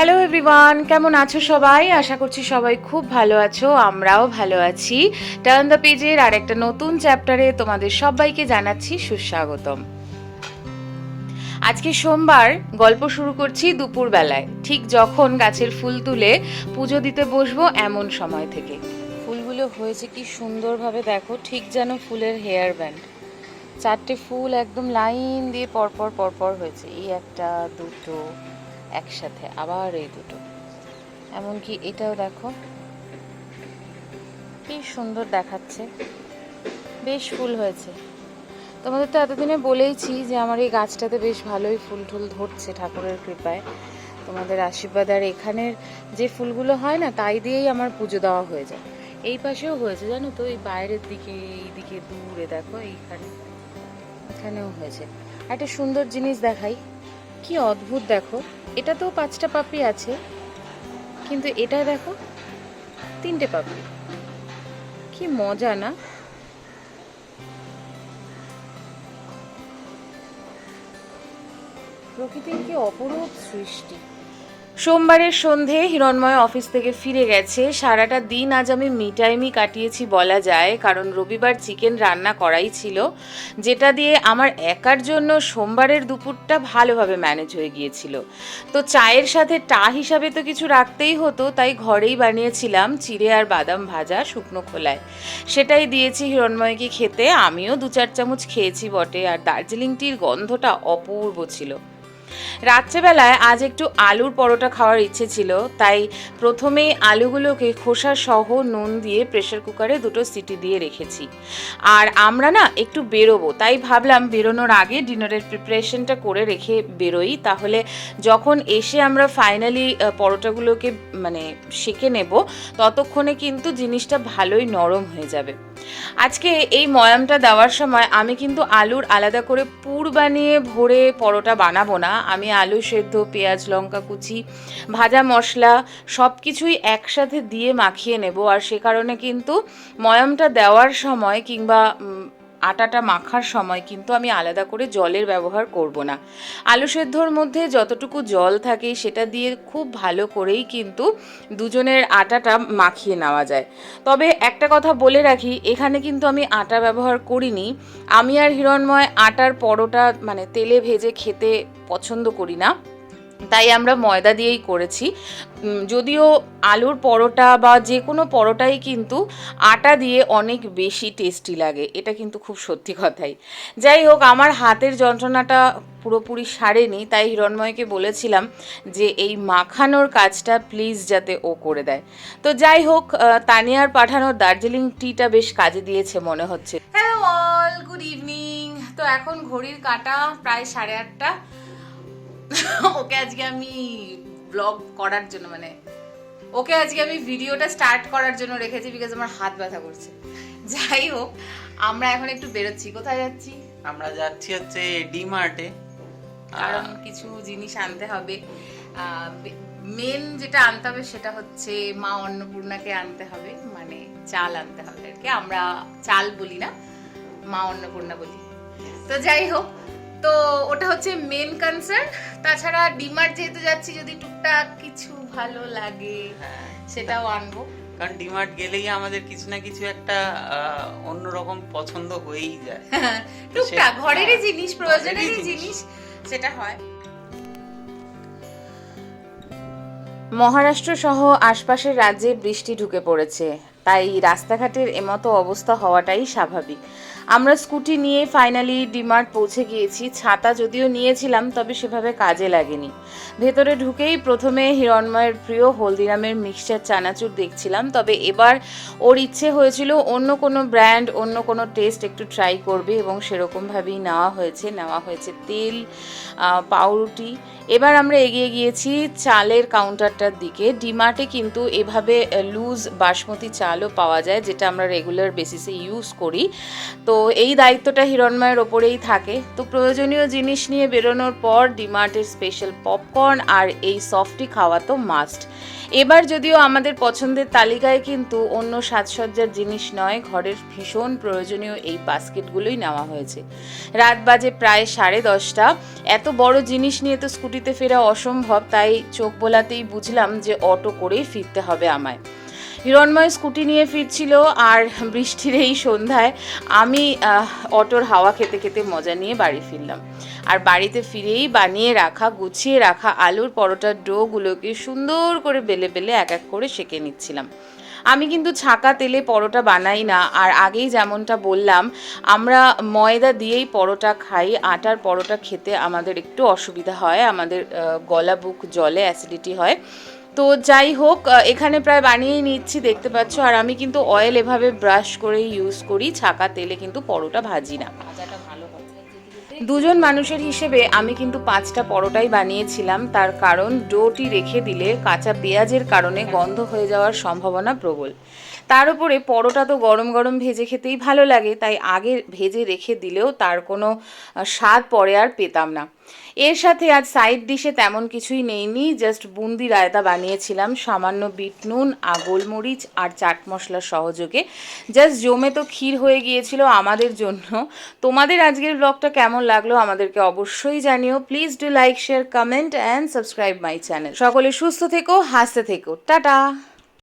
Hello everyone কেমন আছো সবাই? আশা করছি সবাই খুব ভালো আছো, আমরাও ভালো আছি। টার্ন দ্য পেজের আর একটা নতুন চ্যাপ্টারে তোমাদের সবাইকে জানাচ্ছি সুস্বাগতম। আজকে সোমবার, গল্প শুরু করছি দুপুর বেলায় ঠিক যখন গাছের ফুল তুলে পুজো দিতে বসবো এমন সময় থেকে। ফুলগুলো হয়েছে কি সুন্দরভাবে দেখো, ঠিক যেন ফুলের হেয়ার ব্যান্ড চারটে ফুল একদম লাইন দিয়ে পরপর পরপর হয়েছে। এই একটা, দুটো একসাথে আবার এই দুটো। এমনকি এটাও দেখো, কি সুন্দর দেখাচ্ছে। বেশ ফুল হয়েছে। তোমাদের তো এতদিনে বলেইছি যে আমার এই গাছটাতে বেশ ভালোই ফুল টুল ধরছে ঠাকুরের কৃপায়। তোমাদের আশীর্বাদ আর এখানের যে ফুলগুলো হয় না, তাই দিয়েই আমার পুজো দেওয়া হয়ে যায়। এই পাশেও হয়েছে, জানো তো, এই বাইরের দিকে, এই দিকে দূরে দেখো, এইখানে। এখানেও হয়েছে। একটা সুন্দর জিনিস দেখাই। কি অদ্ভুত দেখো। এটাতেও পাঁচটা পাপড়ি আছে। কিন্তু এটা দেখো, তিনটে পাপড়ি। কি মজা না? প্রকৃতির কি অপরূপ সৃষ্টি। সোমবারের সন্ধে হিরণময় অফিস থেকে ফিরে গেছে। সারাটা দিন আজ আমি মিটাইমি কাটিয়েছি বলা যায়, কারণ রবিবার চিকেন রান্না করাই ছিল, যেটা দিয়ে আমার একার জন্য সোমবারের দুপুরটা ভালোভাবে ম্যানেজ হয়ে গিয়েছিল। তো চায়ের সাথে টা হিসাবে তো কিছু রাখতেই হতো, তাই ঘরেই বানিয়েছিলাম চিড়ে আর বাদাম ভাজা শুকনো খোলায়। সেটাই দিয়েছি হিরণময়কে খেতে, আমিও দু চার চামচ খেয়েছি বটে, আর দার্জিলিং টির গন্ধটা অপূর্ব ছিল। রাত্রেবেলায় আজ একটু আলুর পরোটা খাওয়ার ইচ্ছে ছিল, তাই প্রথমেই আলুগুলোকে খোসা সহ নুন দিয়ে প্রেশার কুকারে দুটো সিটি দিয়ে রেখেছি। আর আমরা না একটু বেরোবো, তাই ভাবলাম বেরোনোর আগে ডিনারের প্রিপারেশনটা করে রেখে বেরোই। তাহলে যখন এসে আমরা ফাইনালি পরোটাগুলোকে মানে সেঁকে নেব, ততক্ষণে কিন্তু জিনিসটা ভালোই নরম হয়ে যাবে। আজকে এই ময়ামটা দেওয়ার সময় আমি কিন্তু আলুর আলাদা করে পুর বানিয়ে ভরে পরোটা বানাবো না আমি আলু সেদ্ধ, পেঁয়াজ, লঙ্কা কুচি, ভাজা মশলা সব কিছুই একসাথে দিয়ে মাখিয়ে নেব। আর সে কারণে কিন্তু ময়ামটা দেওয়ার সময় কিংবা আটাটা মাখার সময় কিন্তু আমি আলাদা করে জলের ব্যবহার করব না। আলু সেদ্ধর মধ্যে যতটুকু জল থাকে সেটা দিয়ে খুব ভালো করেই কিন্তু দুজনের আটাটা মাখিয়ে নেওয়া যায়। তবে একটা কথা বলে রাখি, এখানে কিন্তু আমি আটা ব্যবহার করিনি। আমি আর হিরণময় আটার পরোটা মানে তেলে ভেজে খেতে পছন্দ করি না। তাই আমরা ময়দা দিয়েই করেছি। যদিও আলুর পরোটা বা যে কোনো পরোটাই কিন্তু আটা দিয়ে অনেক বেশি টেস্টি লাগে, এটা কিন্তু খুব সত্যি কথাই। যাই হোক, আমার হাতের যন্ত্রণাটা পুরোপুরি সারেনি, তাই হিরণময়কে বলেছিলাম যে এই মাখানোর কাজটা প্লিজ যাতে ও করে দেয়। তো যাই হোক তানিয়ার পাঠানোর দার্জিলিং টিটা বেশ কাজে দিয়েছে মনে হচ্ছে। হ্যালো অল গুড ইভিনিং তো এখন ঘড়ির কাটা প্রায় সাড়ে আটটা। ওকে আজকে আমি ব্লগ করার জন্য মানে ওকে আজকে আমি ভিডিওটা স্টার্ট করার জন্য রেখেছি বিকজ আমার হাত ব্যথা করছে। যাই হোক আমরা এখন একটু বেরোচ্ছি। কোথায় যাচ্ছি? আমরা যাচ্ছি হচ্ছে ডি মার্টে কারণ কিছু জিনিস আনতে হবে। মেন যেটা আনতে হবে সেটা হচ্ছে মা অন্নপূর্ণাকে আনতে হবে মানে চাল আনতে হবে আর কি। আমরা চাল বলি না মা অন্নপূর্ণা বলি। তো যাই হোক তো ওটা হচ্ছে মেন কনসার্ন তাছাড়া ডিমার্ট যেহেতু যাচ্ছি যদি টুকটাক কিছু ভালো লাগে হ্যাঁ। সেটাও আনব। কারণ ডিমার্ট গেলেই আমাদের কিছু না কিছু একটা অন্যরকম পছন্দ হয়েই যায়। টুকটাক ঘরেরই হ্যাঁ, জিনিস প্রয়োজনেরই জিনিস। জিনিস সেটা হয়। মহারাষ্ট্র সহ আশপাশের রাজ্যে বৃষ্টি ঢুকে পড়েছে। তাই রাস্তাঘাটের এমতো অবস্থা হওয়াটাই স্বাভাবিক। আমরা স্কুটি নিয়ে ফাইনালি ডিমার্ট পৌঁছে গিয়েছি। ছাতা যদিও নিয়েছিলাম, তবে সেভাবে কাজে লাগেনি। ভেতরে ঢুকেই প্রথমে হিরণময়ের প্রিয় হলদিরামের মিক্সচার চানাচুর দেখছিলাম, তবে এবার ওর ইচ্ছে হয়েছিল অন্য কোনো ব্র্যান্ড অন্য কোনো টেস্ট একটু ট্রাই করবে এবং সেরকমভাবেই নেওয়া হয়েছে। নেওয়া হয়েছে তেল পাউরুটি। এবার আমরা এগিয়ে গিয়েছি চালের কাউন্টারটার দিকে। ডিমার্টে কিন্তু এভাবে লুজ বাসমতি চালও পাওয়া যায়, যেটা আমরা রেগুলার বেসিসে ইউজ করি। তো এই দায়িত্বটা হিরণময়ের ওপরেই থাকে। তো প্রয়োজনীয় জিনিস নিয়ে বেরোনোর পর, ডিমার্টের স্পেশাল পপকর্ন আর এই সফটি খাওয়া তো মাস্ট এবার যদিও আমাদের পছন্দের তালিকায় কিন্তু অন্য সাজসজ্জার জিনিস নয়, ঘরের ভীষণ প্রয়োজনীয় এই বাস্কেটগুলোই নেওয়া হয়েছে। রাত বাজে প্রায় সাড়ে দশটা। এত বড় জিনিস নিয়ে তো স্কুটিতে ফেরা অসম্ভব, তাই চোখ বোলাতেই বুঝলাম যে অটো করেই ফিরতে হবে আমায়। হিরণময় স্কুটি নিয়ে ফিরছিল আর বৃষ্টির এই সন্ধ্যায় আমি অটোর হাওয়া খেতে খেতে মজা নিয়ে বাড়ি ফিরলাম। আর বাড়িতে ফিরেই বানিয়ে রাখা, গুছিয়ে রাখা আলুর পরোটার ডোগুলোকে সুন্দর করে বেলে বেলে এক এক করে সেঁকে নিচ্ছিলাম। আমি কিন্তু ছাকা তেলে পরোটা বানাই না, আর আগেই যেমনটা বললাম, আমরা ময়দা দিয়েই পরোটা খাই, আটার পরোটা খেতে আমাদের একটু অসুবিধা হয়, আমাদের গলা, বুক, জলে অ্যাসিডিটি হয়। তো যাই হোক এখানে প্রায় বানিয়েই নিচ্ছি দেখতে পাচ্ছ। আর আমি কিন্তু অয়েল এভাবে ব্রাশ করে ইউজ করি ছাকা তেলে কিন্তু পরোটা ভাজি না। দুজন মানুষের হিসেবে আমি কিন্তু পাঁচটা পরোটাই বানিয়েছিলাম। তার কারণ ডোটি রেখে দিলে কাঁচা পেঁয়াজের কারণে গন্ধ হয়ে যাওয়ার সম্ভাবনা প্রবল। তার উপরে পরোটা তো গরম গরম ভেজে খেতেই ভালো লাগে, তাই আগে ভেজে রেখে দিলেও তার কোনো স্বাদ পরে আর পেতাম না। এর সাথে আজ সাইড ডিশে তেমন কিছুই নেইনি জাস্ট বুন্দি রায়তা বানিয়েছিলাম, সামান্য বিট নুন, আর গোলমরিচ, আর চাট মশলার সহযোগে। জাস্ট জমে তো ক্ষীর হয়ে গিয়েছিল আমাদের জন্য। তোমাদের আজকের ব্লগটা কেমন লাগল আমাদেরকে অবশ্যই জানিও। Please do like share comment and subscribe my channel সকলে সুস্থ থেকো, হাসতে থেকো। টাটা!